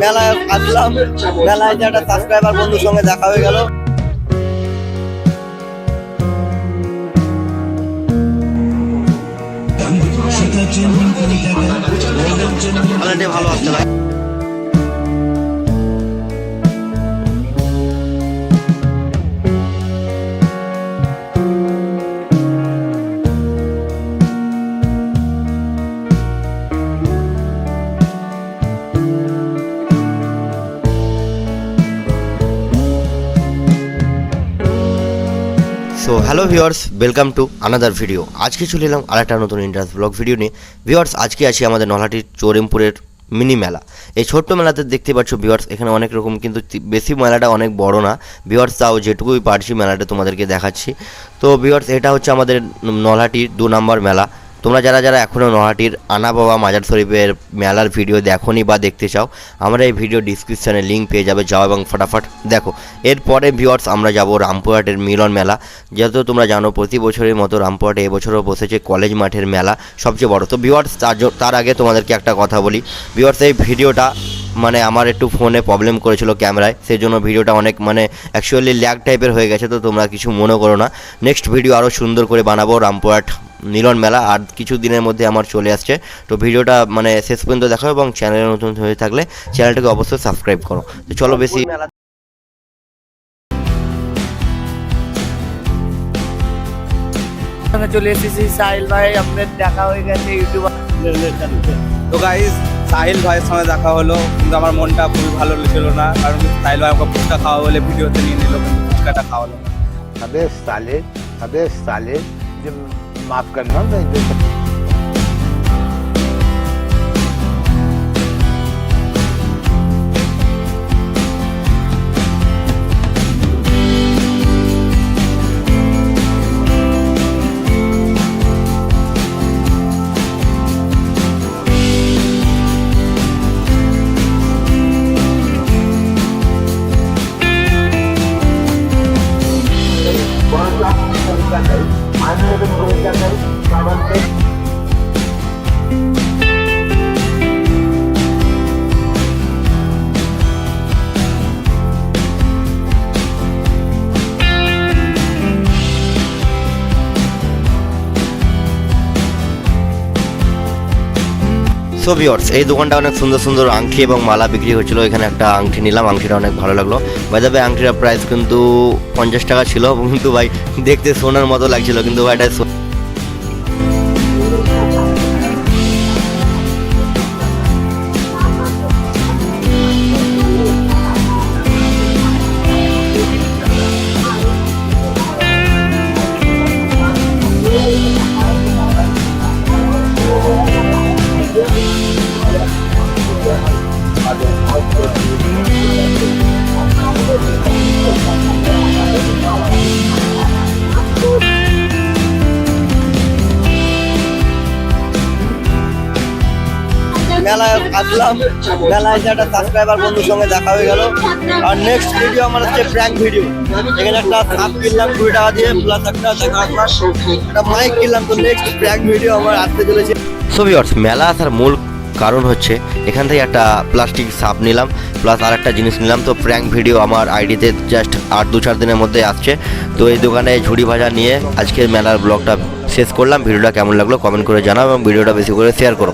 মেলায় আসলাম। মেলায় যে একটা সাবস্ক্রাইবার বন্ধুর সঙ্গে দেখা হয়ে গেল। ভালো আসছে so hello viewers welcome to another video আজকে চলে এলাম আরেকটা নতুন ইন্টারেস্ট ব্লগ ভিডিও নিয়ে। ভিওয়ার্স আজকে আছি আমাদের নলহাটির চোরেমপুরের মিনি মেলা। এই ছোট্ট মেলাতে দেখতে পাচ্ছ ভিওয়ার্স এখানে অনেক রকম কিন্তু বেশি মেলাটা অনেক বড় না। ভিওয়ার্স তাও যেটুকুই পারছি মেলাটা তোমাদেরকে দেখাচ্ছি। তো ভিওয়ার্স এটা হচ্ছে আমাদের নলহাটির দু নম্বর মেলা। তোমরা যারা যারা এখনও নহাটির আনা বাবা মাজার শরীফের মেলার ভিডিও দেখোনি বা দেখতে চাও, আমরা এই ভিডিও ডিসক্রিপশানে লিঙ্ক পেয়ে যাবে, যাও এবং ফটাফট দেখো। এরপরে ভিউয়ার্স আমরা যাব রামপুরহাটের মিলন মেলা। যেহেতু তোমরা জানো, প্রতি বছরের মতো রামপুরহাটে এবছরও বসেছে কলেজ মাঠের মেলা, সবচেয়ে বড়। তো ভিউয়ার্স তার আগে তোমাদেরকে একটা কথা বলি। ভিউয়ার্স এই ভিডিওটা মানে আমার একটু ফোনে প্রবলেম করেছিল ক্যামেরায় সেই জন্য ভিডিওটা অনেক মানে অ্যাকচুয়ালি ল্যাগ টাইপের হয়ে গেছে, তো তোমরা কিছু মনে করো না। নেক্সট ভিডিও আরও সুন্দর করে বানাবো রামপুরহাট মিলন মেলা আর কিছু দিনের মধ্যে আমার চলে আসছে। তো ভিডিওটা মানে শেষ পর্যন্ত দেখো এবং চ্যানেলে নতুন হয়ে থাকলে চ্যানেলটাকে অবশ্যই সাবস্ক্রাইব করো। তো চলো বেশি চলে এসেছি সাহিল ভাই আপনার দেখা হয়ে গেছে ইউটিউবার তো গাইজ সাহিল ভাইয়ের সঙ্গে দেখা হলো। কিন্তু আমার মনটা খুবই ভালো ছিল না কারণ সাহিল ভাই আমাকে ফুচকা খাওয়া বলে ভিডিওতে নিয়ে নিল কিন্তু ফুচকাটা খাওয়ালো না। সালে সালে माफ़ करना সো ভিওর্স এই দোকানটা অনেক সুন্দর সুন্দর আংটি এবং মালা বিক্রি হচ্ছিল এখানে একটা আংটি নিলাম, আংটিটা অনেক ভালো লাগল। ভাই দ্য আংটিটার প্রাইস কিন্তু পঞ্চাশ টাকা ছিল, কিন্তু ভাই দেখতে সোনার মতো লাগছিল, কিন্তু ভাই এটা মেলায় আসলাম। মেলায় যে একটা সাবস্ক্রাইবার বন্ধুর সঙ্গে দেখা হয়ে গেল। আর নেক্সট ভিডিও আমার হচ্ছে প্র্যাঙ্ক ভিডিও এখানে একটা সাপ কিনলাম কুড়ি টাকা দিয়ে প্লাস একটা একটা মাইক কিনলাম, তো নেক্সট প্র্যাঙ্ক ভিডিও আমার আসতে চলেছে। সো ভিউয়ার্স মেলা আসার মূল কারণ হচ্ছে, এখান থেকে একটা প্লাস্টিক সাপ নিলাম প্লাস আর একটা জিনিস নিলাম। তো প্র্যাঙ্ক ভিডিও আমার আইডিতে জাস্ট আর দু, চার দিনের মধ্যে আসছে। তো এই দোকানে ঝুড়ি ভাজা নিয়ে আজকের মেলার ব্লগটা শেষ করলাম। ভিডিওটা কেমন লাগল কমেন্ট করে জানাও এবং ভিডিওটা বেশি করে শেয়ার করো।